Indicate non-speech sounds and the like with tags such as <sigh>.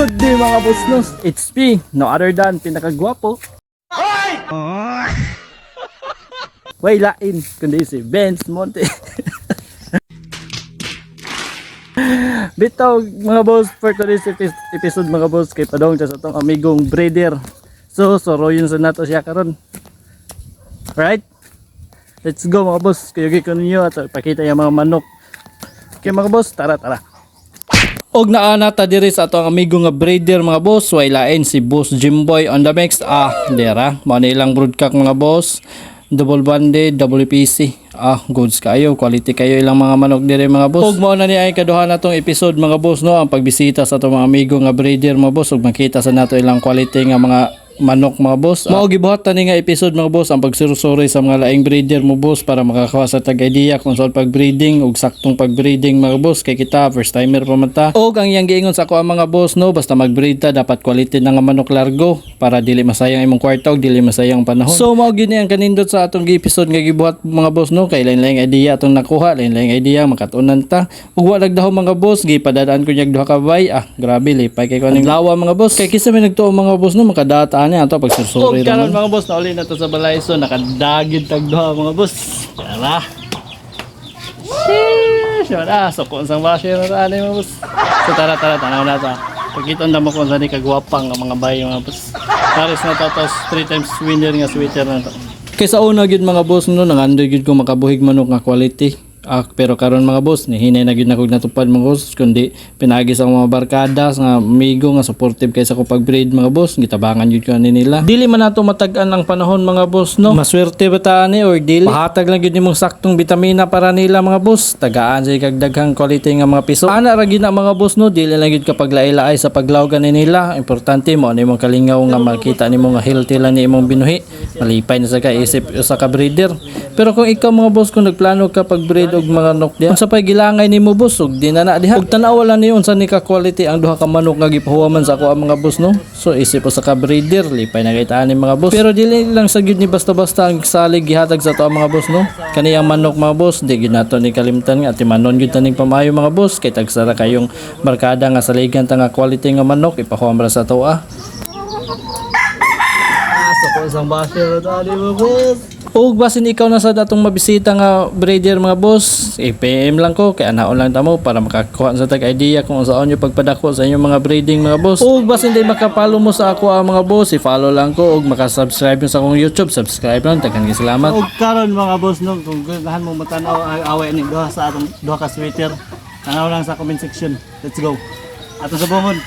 Good day mga boss no. It's me, no other than pinakagwapo. <laughs> Way lain, kundi si Benz Monte. <laughs> Bitaw mga boss for today's epi- episode mga boss kay padong sa atong amigong breeder. So soroyon sa nato siya karon. Right? Let's go mga boss. Kayugi ko ninyo at pakita yung mga manok. Okay mga boss, tara tara. Og naa nata diri sa atong amigo nga breeder mga boss, way lain si Boss Jimboy on the mix. Ah, dera, na ilang broodcock mga boss. Double banded, double PC. Ah, goods kayo, quality kayo ilang mga manok diri mga boss. Og mao na ni ay kaduha natong episode mga boss no, ang pagbisita sa atong mga amigo nga breeder mga boss ug makita sa nato ilang quality nga mga manok mga boss. Mao gibuhat tani nga episode mga boss ang pagsurusuri sa mga laing breeder mo boss para makakawa sa tag idea kung saan pagbreeding ug saktong pagbreeding mga boss kay kita first timer pa man ta. Og ang iyang giingon sa ako ang mga boss no basta magbreed ta dapat quality na nga manok largo para dili masayang imong kwarta ug dili masayang ang panahon. So mao gini ang kanindot sa atong episode nga gibuhat mga boss no kay lain-laing idea atong nakuha lain-laing idea makatunan ta. Ug wa nagdaho mga boss gipadadaan ko nyag duha ka bay ah grabe lipay kay kaning lawa mga boss kay kisa may nagtuo mga boss no makadata niya ato pag sursuri karon mga boss nauli na to sa balay so nakadagid tag duha mga boss. Tara. Sheesh! Wala, so kung saan ba siya na ano mga boss. So tara tara, tanaw na ta. Pagkita na mo kung saan kagwapang ang mga bayo mga boss. Paris na to, tapos 3 times winner nga sweater na to. Kaysa una gyud mga boss no, nangando gyud ko makabuhig manok nga quality. Ah, pero karon mga boss, ni hinay na gyud na kog natupad mga boss, kundi pinagi sa mga barkada nga amigo nga supportive kaysa ko pag-breed mga boss, gitabangan gyud ko ani nila. Dili man nato matag-an ang panahon mga boss no. Maswerte ba ta ani or dili? Pahatag lang gyud nimong saktong bitamina para nila mga boss. Tagaan sa kag daghang quality nga mga piso. Ana ra gyud na mga boss no, dili lang gyud kapag laay-laay sa paglawgan ni nila. Importante mo ano imong kalingaw nga makita nimo nga healthy lang ni imong binuhi. Malipay na sa ka isip sa ka breeder. Pero kung ikaw mga boss kung nagplano ka pag-breed og mga nok diha, unsa pay gilangay nimo boss ug di na diha. Ug tanaw lang niyo unsa ni ka quality ang duha ka manok nga gipahuwaman sa ako ang mga boss no. So isip po sa ka breeder, lipay na kaitaan ni mga boss. Pero dili lang sa gyud ni basta-basta ang salig gihatag sa to ang mga boss no. Kani ang manok mga boss, di gyud nato ni kalimtan nga timanon gyud taning pamayo mga boss kay tagsara kayong barkada nga saligan ta nga quality nga manok ipahuwam sa to ah. Sa ko isang basher na tali mo, boss. Ug basin ikaw na sa datong mabisita nga breeder mga boss, i-PM lang ko kay anaon lang tamo para makakuha sa tag idea kung saan nyo pagpadako sa inyong mga breeding mga boss. Ug basin di makapalo mo sa ako ang mga boss, i-follow lang ko ug makasubscribe mo sa akong YouTube, subscribe lang tagan gi salamat. Ug karon mga boss no, kung gustahan mo matanaw ay away ni duha sa atong duha ka sweater, tanaw lang sa comment section. Let's go. Ato sa buhon.